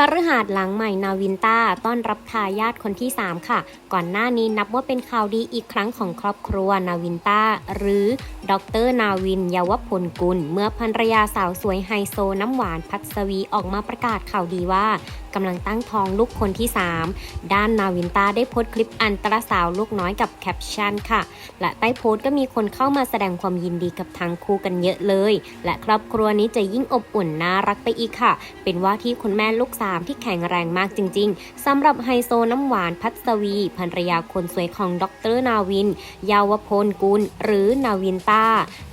คฤหาสน์หลังใหม่นาวินต้าต้อนรับทายาทคนที่ 3 ค่ะ ก่อนหน้านี้นับว่าเป็นข่าวดีอีกครั้งของครอบครัวนาวินต้าหรือ ดรนาวินเยาวพลกุล เมื่อภรรยาสาวสวยไฮโซน้ำหวานพัสวีออกมาประกาศข่าวดีว่าำลังตั้งท้องลูกคนที่ 3 ด้านนาวินตาได้โพสต์คลิปอันตราสาวลูกน้อยกับแคปชั่นค่ะ และใต้โพสต์ก็มีคนเข้ามาแสดงความยินดีกับทั้งคู่กันเยอะเลย และครอบครัวนี้จะยิ่งอบอุ่นน่ารักไปอีกค่ะ เป็นว่าที่คุณแม่ลูกสามที่แข็งแรงมากจริง ๆสำหรับไฮโซน้ำหวานพัสวีภรรยาคนสวยของดรนาวิน เยาวพลกุลหรือนาวินตา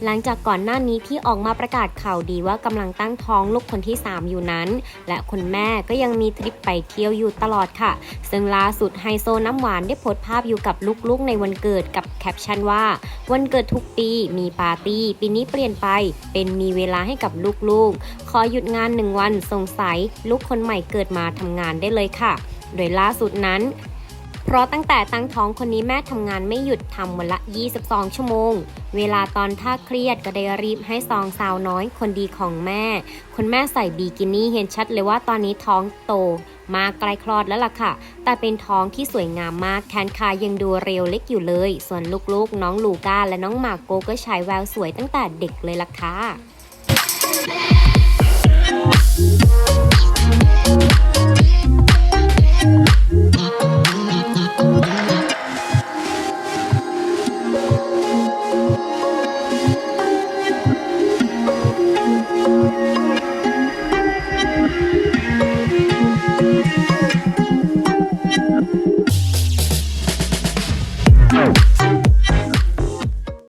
หลังจากก่อนหน้านี้ที่ออกมาประกาศข่าวดีว่ากำลังตั้งท้องลูกคนที่ 3 อยู่นั้น และคุณแม่ก็ยังมีทริปไปเที่ยวอยู่ตลอดค่ะ ซึ่งล่าสุดไฮโซน้ำหวานได้โพสต์ภาพอยู่กับลูกๆในวันเกิดกับแคปชั่นว่า วันเกิดทุกปีมีปาร์ตี้ ปีนี้เปลี่ยนไป เป็นมีเวลาให้กับลูกๆ ขอหยุดงานหนึ่งวันสงสัยลูกคนใหม่เกิดมาทำงานได้เลยค่ะ โดยล่าสุดนั้น เพราะตั้งแต่ตั้งท้องคนนี้แม่ทำงานไม่หยุดทำวันละ 22 ชั่วโมง เวลาตอนถ้าเครียดก็ได้รีบให้ซองสาวน้อยคนดีของแม่ คุณแม่ใส่บีกินี่เห็นชัดเลยว่าตอนนี้ท้องโตมาไกลคลอดแล้วล่ะค่ะ แต่เป็นท้องที่สวยงามมาก แขนขายังดูเรียวเล็กอยู่เลย ส่วนลูกๆ น้องลูก้าและน้องมาโกก็ฉายแววสวยตั้งแต่เด็กเลยล่ะค่ะ